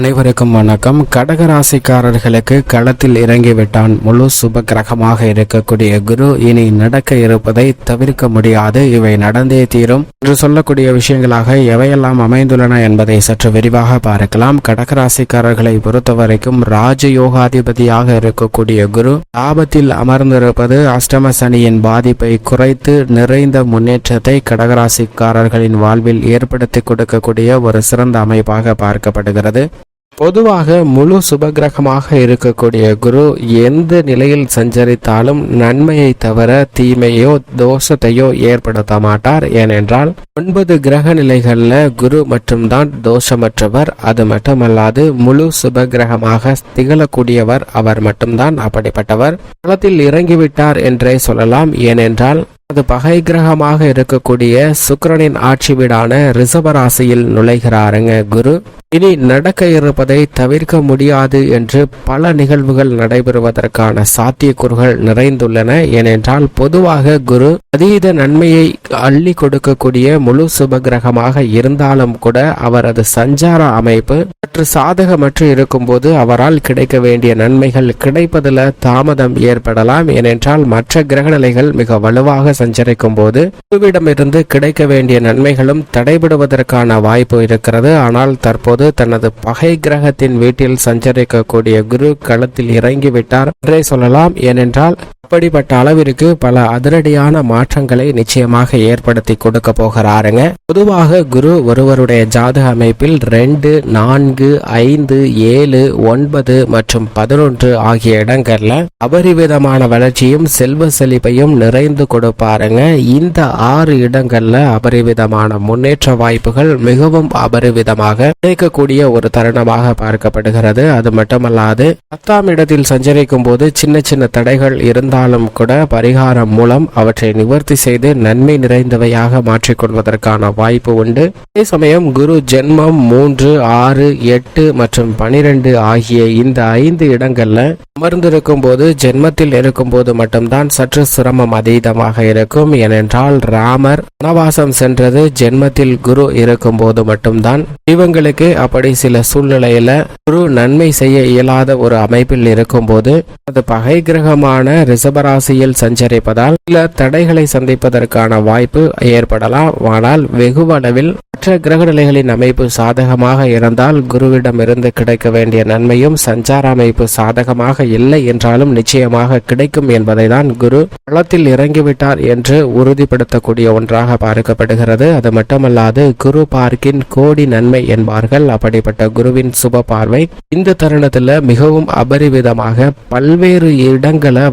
அனைவருக்கும் வணக்கம். கடகராசிக்காரர்களுக்கு களத்தில் இறங்கிவிட்டான். முழு சுப கிரகமாக இருக்கக்கூடிய குரு இனி நடக்க இருப்பதை தவிர்க்க முடியாது. இவை நடந்தே தீரும். என்று சொல்லக்கூடிய விஷயங்களாக எவையெல்லாம் அமைந்துள்ளன என்பதை சற்று விரிவாக பார்க்கலாம். கடகராசிக்காரர்களை பொறுத்தவரைக்கும் ராஜயோகாதிபதியாக இருக்கக்கூடிய குரு ஆபத்தில் அமர்ந்திருப்பது அஷ்டம சனியின் பாதிப்பை குறைத்து நிறைந்த முன்னேற்றத்தை கடகராசிக்காரர்களின் வாழ்வில் ஏற்படுத்தி கொடுக்கக்கூடிய ஒரு சிறந்த அமைப்பாக பார்க்கப்படுகிறது. பொதுவாக முழு சுபகிரகமாக இருக்கக்கூடிய குரு எந்த நிலையில் சஞ்சரித்தாலும் நன்மையை தவிர தீமையோ தோஷத்தையோ ஏற்படுத்த மாட்டார். ஏனென்றால் ஒன்பது கிரக நிலைகள்ல குரு மட்டும்தான் தோஷமற்றவர். அது மட்டுமல்லாது முழு சுபகிரகமாக திகழக்கூடியவர் அவர் மட்டும்தான் அப்படிப்பட்டவர். களத்தில் இறங்கிவிட்டார் என்றே சொல்லலாம். ஏனென்றால் அது பகை கிரகமாக இருக்கக்கூடிய சுக்கரனின் ஆட்சி வீடான ரிஷபராசியில் நுழைகிறாருங்க குரு. இனி நடக்க இருப்பதை தவிர்க்க முடியாது என்று பல நிகழ்வுகள் நடைபெறுவதற்கான சாத்தியக்கூறுகள் நிறைந்துள்ளன. ஏனென்றால் பொதுவாக குரு அதீத நன்மையை அள்ளி கொடுக்கக்கூடிய முழு சுப கிரகமாக இருந்தாலும் கூட அவரது சஞ்சார அமைப்பு சற்று சாதகமற்று இருக்கும்போது அவரால் கிடைக்க வேண்டிய நன்மைகள் கிடைப்பதில் தாமதம் ஏற்படலாம். ஏனென்றால் மற்ற கிரகநிலைகள் மிக வலுவாக சஞ்சரிக்கும் போது குருவிடமிருந்து கிடைக்க வேண்டிய நன்மைகளும் தடைபடுவதற்கான வாய்ப்பு இருக்கிறது. ஆனால் தற்போது தனது பகை கிரகத்தின் வீட்டில் சஞ்சரிக்கக்கூடிய குரு களத்தில் இறங்கிவிட்டார் என்றே சொல்லலாம். ஏனென்றால் அப்படிப்பட்ட அளவிற்கு பல அதிரடியான மாற்றங்களை நிச்சயமாக ஏற்படுத்தி கொடுக்க போகிறாருங்க. பொதுவாக குரு ஒருவருடைய ஜாதக அமைப்பில் ரெண்டு நான்கு ஐந்து ஏழு ஒன்பது மற்றும் பதினொன்று ஆகிய இடங்கள்ல அபரிவிதமான வளர்ச்சியும் செல்வ செழிப்பையும் நிறைந்து கொடுப்பாருங்க. இந்த ஆறு இடங்கள்ல அபரிவிதமான முன்னேற்ற வாய்ப்புகள் மிகவும் அபரிவிதமாக கிடைக்கக்கூடிய ஒரு தருணமாக பார்க்கப்படுகிறது. அது மட்டுமல்லாது பத்தாம் இடத்தில் சஞ்சரிக்கும் போது சின்ன சின்ன தடைகள் இருந்தால் இருந்தாலும் கூட பரிகாரம் மூலம் அவற்றை நிவர்த்தி செய்து நன்மை நிறைந்தவையாக மாற்றிக்கொள்வதற்கான வாய்ப்பு உண்டு. அதே சமயம் குரு ஜென்மம் மூன்று ஆறு எட்டு மற்றும் பனிரெண்டு ஆகிய இந்த ஐந்து இடங்கள்ல அமர்ந்திருக்கும் போது ஜென்மத்தில் இருக்கும் போது மட்டும்தான் சற்று சிரமம் அதீதமாக இருக்கும். ஏனென்றால் ராமர் வனவாசம் சென்றது ஜென்மத்தில் குரு இருக்கும் போது மட்டும்தான். இவங்களுக்கு அப்படி சில சூழ்நிலையில குரு நன்மை செய்ய இயலாத ஒரு அமைப்பில் இருக்கும்போது அது பகை கிரகமான ரிஷபராசியில் சஞ்சரிப்பதால் சில தடைகளை சந்திப்பதற்கான வாய்ப்பு ஏற்படலாம். ஆனால் வெகுவளவில் மற்ற கிரகநிலைகளின் அமைப்பு சாதகமாக இருந்தால் குருவிடமிருந்து கிடைக்க வேண்டிய நன்மையும் சஞ்சார அமைப்பு சாதகமாக இல்லை என்றாலும் நிச்சயமாக கிடைக்கும் என்பதை தான் குரு களத்தில் இறங்கிவிட்டார் என்று உறுதிப்படுத்தக்கூடிய ஒன்றாக பார்க்கப்படுகிறது. அது மட்டுமல்லாது குரு பார்க்கின் கோடி நன்மை என்பார்கள். அப்படிப்பட்ட குருவின் சுப பார்வை இந்த தருணத்தில் மிகவும் அபரிவிதமாக பல்வேறு இடங்களை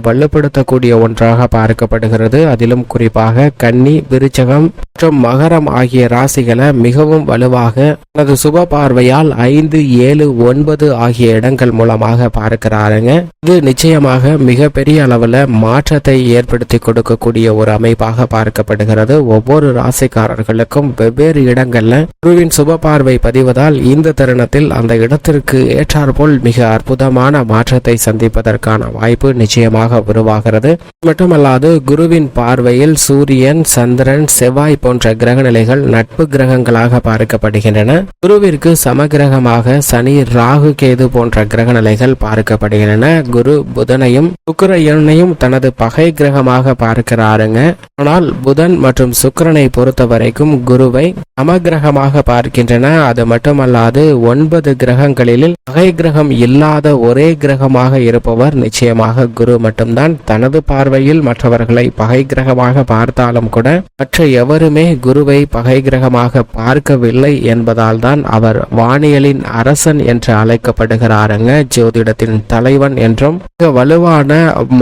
பயன்படுத்தக்கூடிய ஒன்றாக பார்க்கப்படுகிறது. அதிலும் குறிப்பாக கன்னி விருச்சகம் மற்றும் மகரம் ஆகிய ராசிகளை மிகவும் வலுவாக தனது சுப பார்வையால் ஐந்து ஏழு ஒன்பது ஆகிய இடங்கள் மூலமாக பார்க்கிறாருங்க. இது நிச்சயமாக மிக பெரிய அளவுல மாற்றத்தை ஏற்படுத்தி கொடுக்கக்கூடிய ஒரு அமைப்பாக பார்க்கப்படுகிறது. ஒவ்வொரு ராசிக்காரர்களுக்கும் வெவ்வேறு இடங்கள்ல குருவின் சுப பார்வை பதிவதால் இந்த தருணத்தில் அந்த இடத்திற்கு ஏற்றாற்போல் மிக அற்புதமான மாற்றத்தை சந்திப்பதற்கான வாய்ப்பு நிச்சயமாக உருவாகும். உருவாகிறது. மட்டுமல்லாது குருவின் பார்வையில் சூரியன் சந்திரன் செவ்வாய் போன்ற கிரக நிலைகள் நட்பு கிரகங்களாக பார்க்கப்படுகின்றன. குருவிற்கு சமகிரகமாக சனி ராகு கேது போன்ற கிரகநிலைகள் பார்க்கப்படுகின்றன. குரு புதனையும் சுக்கரையனையும் தனது பகை கிரகமாக பார்க்கிறாருங்க. ஆனால் புதன் மற்றும் சுக்கிரனை பொறுத்த வரைக்கும் குருவை சமகிரகமாக பார்க்கின்றன. அது மட்டுமல்லாது ஒன்பது கிரகங்களில் பகை கிரகம் இல்லாத ஒரே கிரகமாக இருப்பவர் நிச்சயமாக குரு மட்டும்தான். தனது பார்வையில் மற்றவர்களை பகை கிரகமாக பார்த்தாலும் கூட மற்ற எவருமே குருவை பகை கிரகமாக பார்க்கவில்லை என்பதால் தான் அவர் வானியலின் அரசன் என்று அழைக்கப்படுகிறாருங்க. ஜோதிடத்தின் தலைவன் என்றும் மிக வலுவான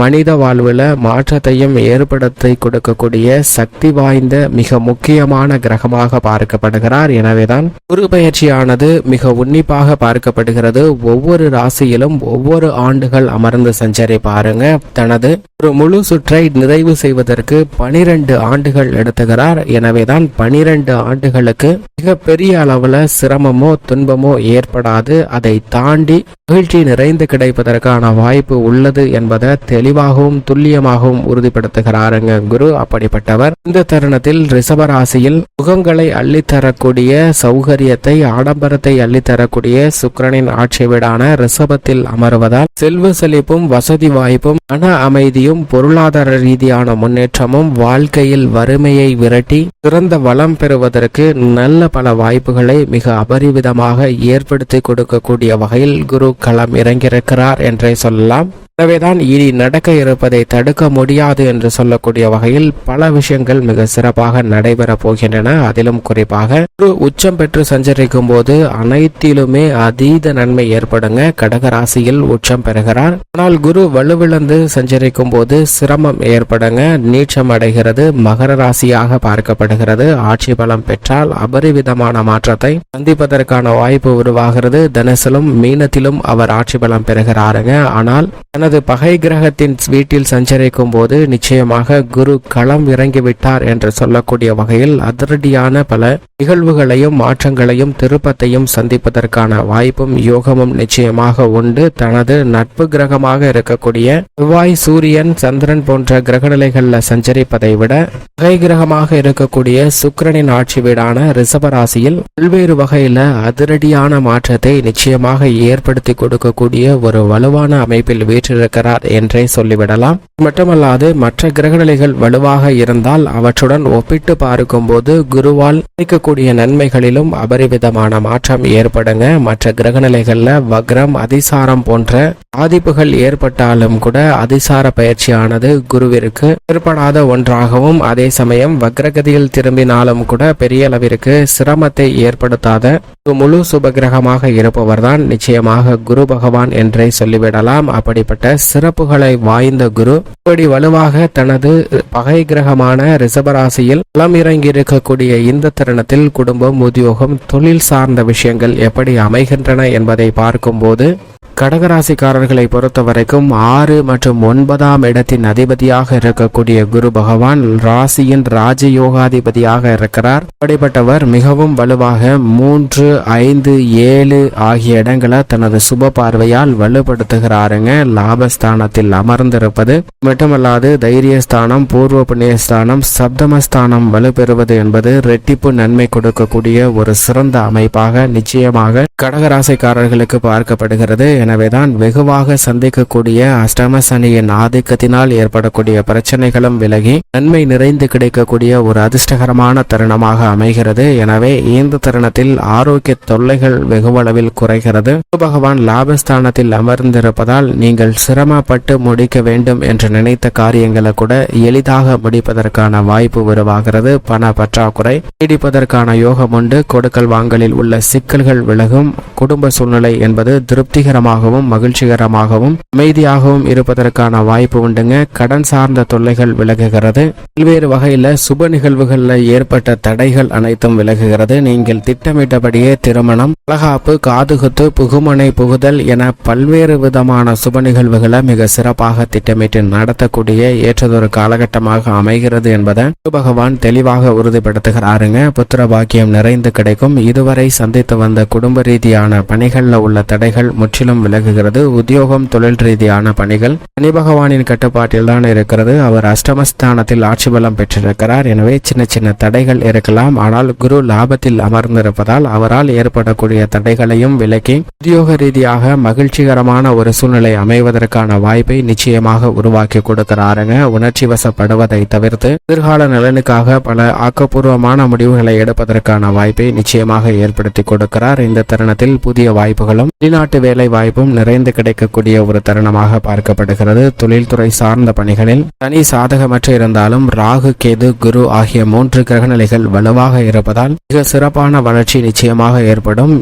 மனித வாழ்வுல மாற்றத்தையும் ஏற்படுத்தி கொடுக்கக்கூடிய சக்தி வாய்ந்த மிக முக்கியமான கிரகமாக பார்க்கப்படுகிறார். எனவேதான் குரு பயிற்சியானது மிக உன்னிப்பாக பார்க்கப்படுகிறது. ஒவ்வொரு ராசியிலும் ஒவ்வொரு ஆண்டுகள் அமர்ந்து சஞ்சரி பாருங்க தனது ஒரு முழு சுற்றை நிறைவு செய்வதற்கு பனிரெண்டு ஆண்டுகள் எடுத்துகிறார். எனவேதான் பனிரெண்டு ஆண்டுகளுக்கு மிக பெரிய அளவுல சிரமமோ துன்பமோ ஏற்படாது. அதை தாண்டி மகிழ்ச்சி நிறைந்து கிடைப்பதற்கான வாய்ப்பு உள்ளது என்பதை தெளிவாகவும் துல்லியமாகவும் உறுதிப்படுத்துகிறாருங்க குரு. அப்படிப்பட்டவர் இந்த தருணத்தில் ரிஷபராசியில் முகங்களை அள்ளித்தரக்கூடிய சௌகரியத்தை ஆடம்பரத்தை அள்ளித்தரக்கூடிய சுக்கிரனின் ஆட்சி வீடான ரிஷபத்தில் அமர்வதால் செல்வ செழிப்பும் வசதி வாய்ப்பும் மன அமைதியும் பொருளாதார ரீதியான முன்னேற்றமும் வாழ்க்கையில் வறுமையை விரட்டி சிறந்த வளம் பெறுவதற்கு நல்ல பல வாய்ப்புகளை மிக அபரிவிதமாக ஏற்படுத்தி கொடுக்கக்கூடிய வகையில் குரு களம் இறங்கியிருக்கிறார் என்றே சொல்லலாம். எனவேதான் இனி நடக்க இருப்பதை தடுக்க முடியாது என்று சொல்லக்கூடிய வகையில் பல விஷயங்கள் மிக சிறப்பாக நடைபெற போகின்றன. அதிலும் குறிப்பாக ஒரு உச்சம் பெற்று சஞ்சரிக்கும் போது அனைத்திலுமே அதீத நன்மை ஏற்படுங்க. கடகராசியில் உச்சம் பெறுகிறார். ஆனால் குரு வலுவிழந்து சஞ்சரிக்கும் போது சிரமம் ஏற்படுங்க. நீச்சம் அடைகிறது. மகர ராசியாக பார்க்கப்படுகிறது. ஆட்சி பலம் பெற்றால் அபரிவிதமான மாற்றத்தை சந்திப்பதற்கான வாய்ப்பு உருவாகிறது. தனசிலும் மீனத்திலும் அவர் ஆட்சி பலம் பெறுகிறாருங்க. ஆனால் தனது பகை கிரகத்தின் வீட்டில் சஞ்சரிக்கும் போது நிச்சயமாக குரு களம் இறங்கிவிட்டார் என்று சொல்லக்கூடிய வகையில் அதிரடியான பல நிகழ்வுகளையும் மாற்றங்களையும் திருப்பத்தையும் சந்திப்பதற்கான வாய்ப்பும் யோகமும் நிச்சயமாக உண்டு. தனது நட்பு கிரகமாக இருக்கக்கூடிய செவ்வாய் சூரியன் சந்திரன் போன்ற கிரகநிலைகள்ல சஞ்சரிப்பதை விட பகை கிரகமாக இருக்கக்கூடிய சுக்கரனின் ஆட்சி வீடான ரிஷபராசியில் பல்வேறு வகையில அதிரடியான மாற்றத்தை நிச்சயமாக ஏற்படுத்தி கொடுக்கக்கூடிய ஒரு வலுவான அமைப்பில் பெற்றிருக்கிறார் என்றே சொல்லிவிடலாம். மட்டுமல்லாது மற்ற கிரகநிலைகள் வலுவாக இருந்தால் அவற்றுடன் ஒப்பிட்டு பார்க்கும்போது குருவால் கிடைக்கக்கூடிய நன்மைகளிலும் அபரிவிதமான மாற்றம் ஏற்படுங்க. மற்ற கிரகநிலைகள்ல வக்ரம் அதிசாரம் போன்ற பாதிப்புகள் ஏற்பட்டாலும் கூட அதிசார பயிற்சியானது குருவிற்கு ஏற்படாத ஒன்றாகவும் அதே சமயம் வக்ரகதியில் திரும்பினாலும் கூட பெரிய அளவிற்கு சிரமத்தை ஏற்படுத்தாத முழு சுபகிரகமாக இருப்பவர்தான். நிச்சயமாக குரு பகவான் என்றே சொல்லிவிடலாம். அப்படிப்பட்ட சிறப்புகளை வாய்ந்த குரு. இப்படி வலுவாக தனது பகை கிரகமான ரிசபராசியில் களம் இறங்கியிருக்கக்கூடிய இந்த தருணத்தில் குடும்பம் உத்தியோகம் தொழில் சார்ந்த விஷயங்கள் எப்படி அமைகின்றன என்பதை பார்க்கும்போது கடகராசிக்காரர்களை பொறுத்த வரைக்கும் ஆறு மற்றும் ஒன்பதாம் இடத்தின் அதிபதியாக இருக்கக்கூடிய குரு பகவான் ராசியின் ராஜயோகாதிபதியாக இருக்கிறார். அப்படிப்பட்டவர் மிகவும் வலுவாக மூன்று ஐந்து ஏழு ஆகிய இடங்களை தனது சுப பார்வையால் வலுப்படுத்துகிறாருங்க. லாபஸ்தானத்தில் அமர்ந்திருப்பது மட்டுமல்லாது தைரியஸ்தானம் பூர்வ புண்ணியஸ்தானம் சப்தமஸ்தானம் வலுப்பெறுவது என்பது ரெட்டிப்பு நன்மை கொடுக்கக்கூடிய ஒரு சிறந்த அமைப்பாக நிச்சயமாக கடகராசிக்காரர்களுக்கு பார்க்கப்படுகிறது. எனவேதான் வெகுவாக சந்திக்கக்கூடிய அஷ்டம சனியின் ஆதிக்கத்தினால் ஏற்படக்கூடிய பிரச்சனைகளும் விலகி நன்மை நிறைந்து கிடைக்கக்கூடிய ஒரு அதிர்ஷ்டகரமான தருணமாக அமைகிறது. எனவே இந்த தருணத்தில் ஆரோக்கிய தொல்லைகள் வெகுவளவில் குறைகிறது. பகவான் லாபஸ்தானத்தில் அமர்ந்திருப்பதால் நீங்கள் சிரமப்பட்டு முடிக்க வேண்டும் என்று நினைத்த காரியங்களை கூட எளிதாக முடிப்பதற்கான வாய்ப்பு உருவாகிறது. பண பற்றாக்குறை நீடிப்பதற்கான யோகம் உண்டு. கொடுக்கல் வாங்கலில் உள்ள சிக்கல்கள் விலகும். குடும்ப சூழ்நிலை என்பது திருப்திகரமாக திருப்திகரமாகவும் மகிழ்ச்சிகரமாகவும் அமைதியாகவும் இருப்பதற்கான வாய்ப்பு உண்டுங்க. கடன் சார்ந்த தொல்லைகள் விலகுகிறது. பல்வேறு வகையில சுப நிகழ்வுகள்ல ஏற்பட்ட தடைகள் அனைத்தும் விலகுகிறது. நீங்கள் திட்டமிட்டபடியே திருமணம் அழகாப்பு காதுகுத்து புகுமனை புகுதல் என பல்வேறு விதமான சுப நிகழ்வுகளை மிக சிறப்பாக திட்டமிட்டு நடத்தக்கூடிய ஏற்றதொரு காலகட்டமாக அமைகிறது என்பதை பகவான் தெளிவாக உறுதிப்படுத்துகிறாருங்க. புத்திர பாக்கியம் நிறைந்து கிடைக்கும். இதுவரை சந்தித்து வந்த குடும்ப ரீதியான பணிகள்ல உள்ள தடைகள் முற்றிலும் விலகுகிறது உத்தியோகம் தொழில் ரீதியான பணிகள். சனி பகவானின் கட்டுப்பாட்டில் தான் இருக்கிறது. அவர் அஷ்டமஸ்தானத்தில் ஆட்சி பலம் பெற்றிருக்கிறார். எனவே சின்ன சின்ன தடைகள் இருக்கலாம். ஆனால் குரு லாபத்தில் அமர்ந்திருப்பதால் அவரால் ஏற்படக்கூடிய தடைகளையும் விலக்கி உத்தியோக ரீதியாக மகிழ்ச்சிகரமான ஒரு சூழ்நிலை அமைவதற்கான வாய்ப்பை நிச்சயமாக உருவாக்கி கொடுக்கிறாருங்க. உணர்ச்சி வசப்படுவதை தவிர்த்து எதிர்கால நலனுக்காக பல ஆக்கப்பூர்வமான முடிவுகளை எடுப்பதற்கான வாய்ப்பை நிச்சயமாக ஏற்படுத்தி கொடுக்கிறார். இந்த தருணத்தில் புதிய வாய்ப்புகளும் வெளிநாட்டு வேலை வாய்ப்பு வாய்ப்பும் நிறைந்து கிடைக்கக்கூடிய ஒரு தருணமாக பார்க்கப்படுகிறது. தொழில்துறை சார்ந்த பணிகளில் தனி சாதகமற்று இருந்தாலும் ராகு கேது குரு ஆகிய மூன்று கிரகநிலைகள் வலுவாக இருப்பதால் மிக சிறப்பான வளர்ச்சி நிச்சயமாக ஏற்படும்.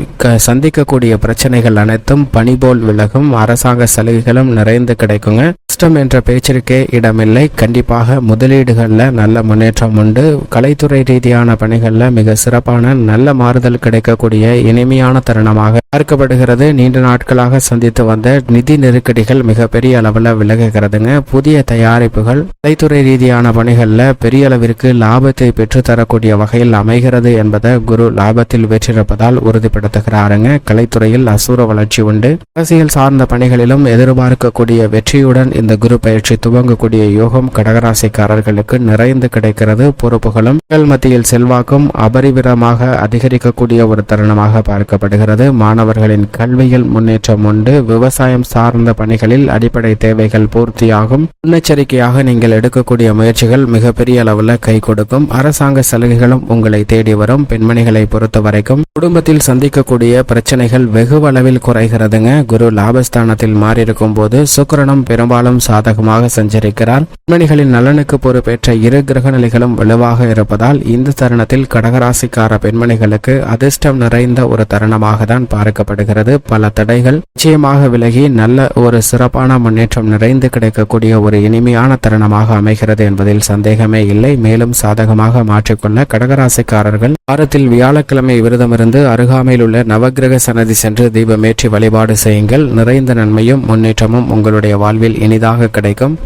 சந்திக்கக்கூடிய பிரச்சனைகள் அனைத்தும் பணிபோல் விலகும். அரசாங்க சலுகைகளும் நிறைந்து கிடைக்குங்க. கஷ்டம் என்ற பேச்சிற்கே இடமில்லை. கண்டிப்பாக முதலீடுகளில் நல்ல முன்னேற்றம் உண்டு. கலைத்துறை ரீதியான பணிகளில் மிக சிறப்பான நல்ல மாறுதல் கிடைக்கக்கூடிய இனிமையான தருணமாக பார்க்கப்படுகிறது. நீண்ட நாட்களாக சந்தித்து வந்த நிதி நெருக்கடிகள் மிகப்பெரிய அளவில் விலகுகிறதுங்க. புதிய தயாரிப்புகள் கலைத்துறை ரீதியான பணிகளில் பெரிய அளவிற்கு லாபத்தை பெற்றுத்தரக்கூடிய வகையில் அமைகிறது என்பதை குரு லாபத்தில் வெற்றிருப்பதால் உறுதிப்படுத்துகிறாருங்க. கலைத்துறையில் அசூர வளர்ச்சி உண்டு. அரசியல் சார்ந்த பணிகளிலும் எதிர்பார்க்கக்கூடிய வெற்றியுடன் இந்த குரு பயிற்சி துவங்கக்கூடிய யோகம் கடகராசிக்காரர்களுக்கு நிறைந்து கிடைக்கிறது. பொறுப்புகளும் மக்கள் மத்தியில் செல்வாக்கும் அபரிவிரமாக அதிகரிக்கக்கூடிய ஒரு தருணமாக பார்க்கப்படுகிறது. மாணவர்களின் கல்வியில் முன்னேற்றம் கொண்டு விவசாயம் சார்ந்த பணிகளில் அடிப்படை தேவைகள் பூர்த்தியாகும். முன்னெச்சரிக்கையாக நீங்கள் எடுக்கக்கூடிய முயற்சிகள் மிகப்பெரிய அளவில் கை கொடுக்கும். அரசாங்க சலுகைகளும் உங்களை தேடி வரும். பெண்மணிகளை பொறுத்த வரைக்கும் குடும்பத்தில் சந்திக்கக்கூடிய பிரச்சனைகள் வெகு அளவில் குறைகிறதுங்க. குரு லாபஸ்தானத்தில் மாறியிருக்கும் போது சுக்கிரனும் பெரும்பாலும் சாதகமாக சஞ்சரிக்கிறார். பெண்மணிகளின் நலனுக்கு பொறுப்பேற்ற இரு கிரக நிலைகளும் வலுவாக இருப்பதால் இந்த தருணத்தில் கடகராசிக்கார பெண்மணிகளுக்கு அதிர்ஷ்டம் நிறைந்த ஒரு தருணமாக தான் பார்க்கப்படுகிறது. பல தடைகள் நிச்சயமாக விலகி நல்ல ஒரு சிறப்பான முன்னேற்றம் நிறைந்து கிடைக்கக்கூடிய ஒரு இனிமையான தருணமாக அமைகிறது என்பதில் சந்தேகமே இல்லை. மேலும் சாதகமாக மாற்றிக்கொள்ள கடகராசிக்காரர்கள் வாரத்தில் வியாழக்கிழமை விரதமிருந்து அருகாமையில் உள்ள நவக்கிரக சன்னதி சென்று தீபமேற்றி வழிபாடு செய்யுங்கள். நிறைந்த நன்மையும் முன்னேற்றமும் உங்களுடைய வாழ்வில் இனிதாக கிடைக்கும்.